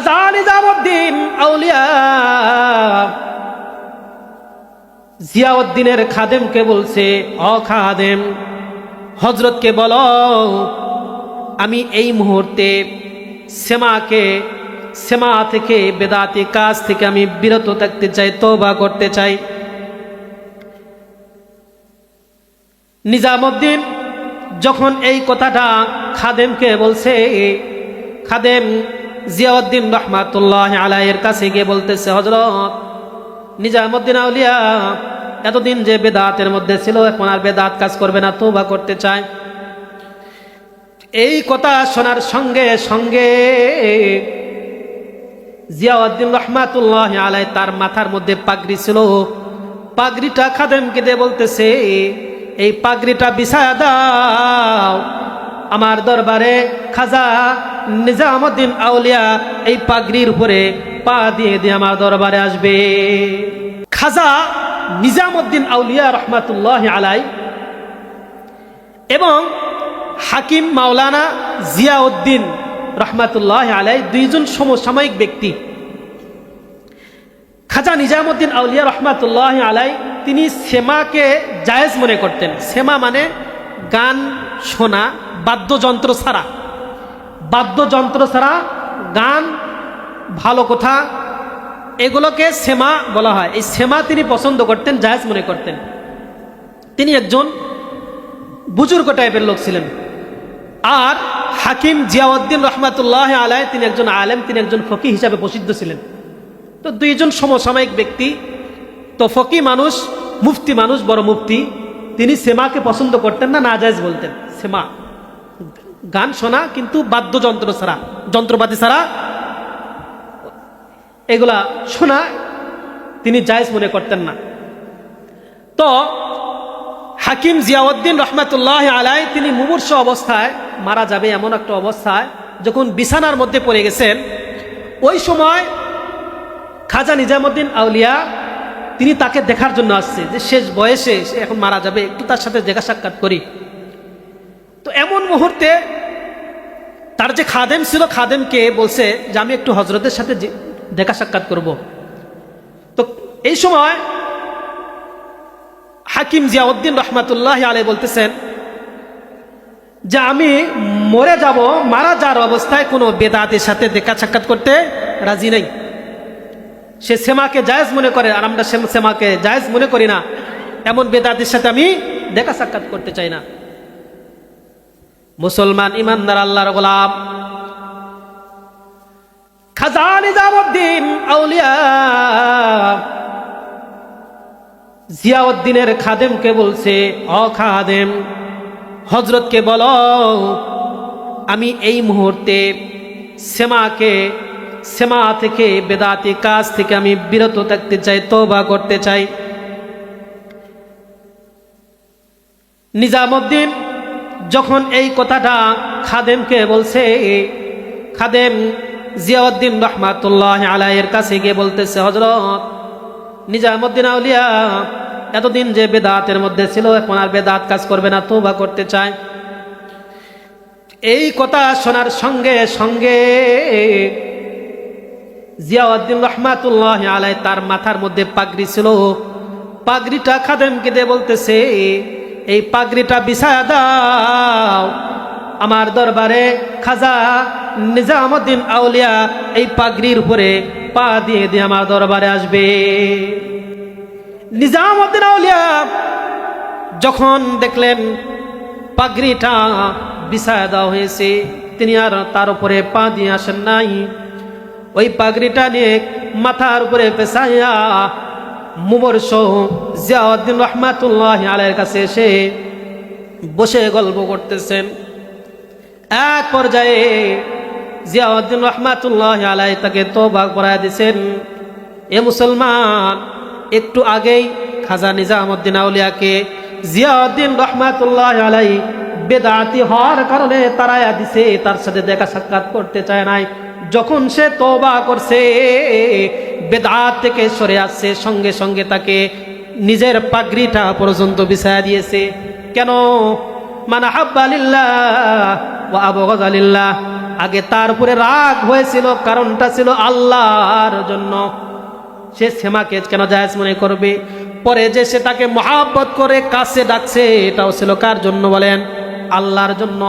খাজা নিজামুদ্দিন আউলিয়া। জিয়াউদ্দিনের বলছে, অ খাদেম হজরতকে বল, আমি এই মুহূর্তে সেমাকে, সেমা থেকে বেদাতি কাজ থেকে আমি বিরত থাকতে চাই তৌবা করতে চাই। নিজামুদ্দিন যখন এই কথাটা খাদেমকে বলছে, খাদেম জিয়াউদ্দিন রহমাতুল্লাহ আলাইয়ের কাছে গিয়ে বলতেছে হজরত নিজামুদ্দিন আউলিয়া, এতদিন যে বেদাতের মধ্যে ছিল, এখন আর বেদাত কাজ করবে না তোবা করতে চায়। এই কথা শোনার সঙ্গে সঙ্গে জিয়াউদ্দিন রহমাতুল্লাহ আলাই তার মাথার মধ্যে পাগড়ি ছিল। পাগড়িটা খাদেমকে দিয়ে বলতেছে, এই পাগড়িটা বিছায়া দাও, আমার দরবারে খাজা নিজামুদ্দিন আউলিয়া এই পাগড়ির উপরে পা দিয়ে দিয়ে আমার দরবারে আসবে। খাজা নিজামুদ্দিন আউলিয়া রহমাতুল্লাহ আলাই এবং হাকিম মাওলানা জিয়াউদ্দিন রহমাতুল্লাহ আলাই দুইজন সমসাময়িক ব্যক্তি। খাজা নিজামুদ্দিন আউলিয়া রহমাতুল্লাহ আলাই তিনি সেমাকে জায়েজ মনে করতেন। সেমা মানে গান, শোনা, বাদ্যযন্ত্র ছাড়া। বাদ্যযন্ত্র ছাড়া গান, ভালো কথা, এগুলোকে সেমা বলা হয়। এই সেমা তিনি পছন্দ করতেন, জায়েজ মনে করতেন। তিনি একজন বুজুর্গ টাইপের লোক ছিলেন। আর হাকিম জিয়াউদ্দিন রহমাতুল্লাহ আলাই তিনি একজন আলেম, তিনি একজন ফকি হিসাবে প্রসিদ্ধ ছিলেন। তো দুইজন সমসাময়িক ব্যক্তি, তো ফকি মানুষ, মুফতি মানুষ, বড় মুফতি, তিনি সেমাকে পছন্দ করতেন না নাজায়জ বলতেন, সেমা। গান শোনা কিন্তু বাদ্যযন্ত্র ছাড়া, যন্ত্রপাতি ছাড়া এগুলা শোনা তিনি জায়েজ মনে করতেন না। তো হাকিম জিয়াউদ্দিন রহমাতুল্লাহ আলাই তিনি মুমূর্ষ অবস্থায় মারা যাবে এমন একটা অবস্থায় যখন বিছানার মধ্যে পড়ে গেছেন। ওই সময় খাজা নিজামুদ্দিন আউলিয়া তিনি তাকে দেখার জন্য আসছে যে শেষ বয়সে সে এখন মারা যাবে, একটু তার সাথে দেখা সাক্ষাৎ করি। তো এমন মুহূর্তে তার যে খাদেম ছিল, খাদেমকে বলছে যে, আমি একটু হজরতের সাথে দেখা সাক্ষাৎ করব। তো এই সময় হাকিম জিয়াউদ্দিন রহমাতুল্লাহ আলাই বলতেছেন যে, আমি মরে যাব, মারা যাওয়ার অবস্থায় কোনো বেদাতের সাথে দেখা সাক্ষাৎ করতে রাজি নেই। সে সেমাকে জায়েজ মনে করে, আর আমরা সেম- সেমাকে জায়েজ মনে করি না। এমন বেদাতের সাথে আমি দেখা সাক্ষাৎ করতে চাই না। মুসলমান ইমানদার আল্লাহর গোলাম। খাজা নিজামুদ্দিন আউলিয়া। জিয়াউদ্দিনের খাদেমকে বলছে অ খাদেম হজরতকে বলো, আমি এই মুহূর্তে সেমাকে, সেমা থেকে বেদাতি কাজ থেকে আমি বিরত থাকতে চাই তৌবা করতে চাই। নিজামুদ্দিন যখন এই কথাটা খাদেমকে বলছে, খাদেম জিয়াউদ্দিন রহমাতুল্লাহ আলাইয়ের কাছে গিয়ে বলতেছে হজরত নিজামুদ্দিন আউলিয়া, এতদিন যে বেদাতের মধ্যে ছিল, এখন আর বেদাত কাজ করবে না তোবা করতে চায়। এই কথা শোনার সঙ্গে সঙ্গে জিয়াউদ্দিন রহমাতুল্লাহ আলাই তার মাথার মধ্যে পাগড়ি ছিল। পাগড়িটা খাদেমকে দিয়ে বলতেছে এই পাগড়িটা বিছায়া দাও। আমার দরবারে খাজা নিজামুদ্দিন আউলিয়া এই পাগড়ির উপরে পা দিয়ে দিয়ে আমার দরবারে আসবে। নিজামুদ্দিন আউলিয়া যখন দেখলেন পাগড়িটা বিছায়া দেওয়া হয়েছে, তিনি আর তার উপরে পা দিয়ে আসেন নাই। ওই পাগড়িটা নিয়ে মাথার উপরে পেশাইয়া মুমর্ষ জিয়াউদ্দিন রহমাতুল্লাহ আলের কাছে এসে বসে গল্প করতেছেন। এক পর্যায়ে জিয়াউদ্দিন রহমাতুল্লাহ আলাই তাকে তোবা করায় দিয়েছেন এ মুসলমান, একটু আগেই খাজা নিজামুদ্দিন আউলিয়াকে জিয়াউদ্দিন রহমাতুল্লাহ আলাই বেদাতি হওয়ার কারণে তারায়া দিছে, তার সাথে দেখা সাক্ষাৎ করতে চায় নাই। যখন সে তোবা করছে বেদাত থেকে সরে আসছে, সঙ্গে সঙ্গে তাকে নিজের পাগড়িটা পর্যন্ত বিছায়া দিয়েছে। কেন? মানে হাব্বালিল্লাহ ও আবগালিল্লাহ আগে তার উপরে রাগ হয়েছিল, কারণটা ছিল আল্লাহর জন্য। সে সেমাকে কেন জায়েজ মনে করবে? পরে যে সে তাকে মহাব্বত করে কাছে ডাকছে, এটাও ছিল কার জন্য বলেন? আল্লাহর জন্য।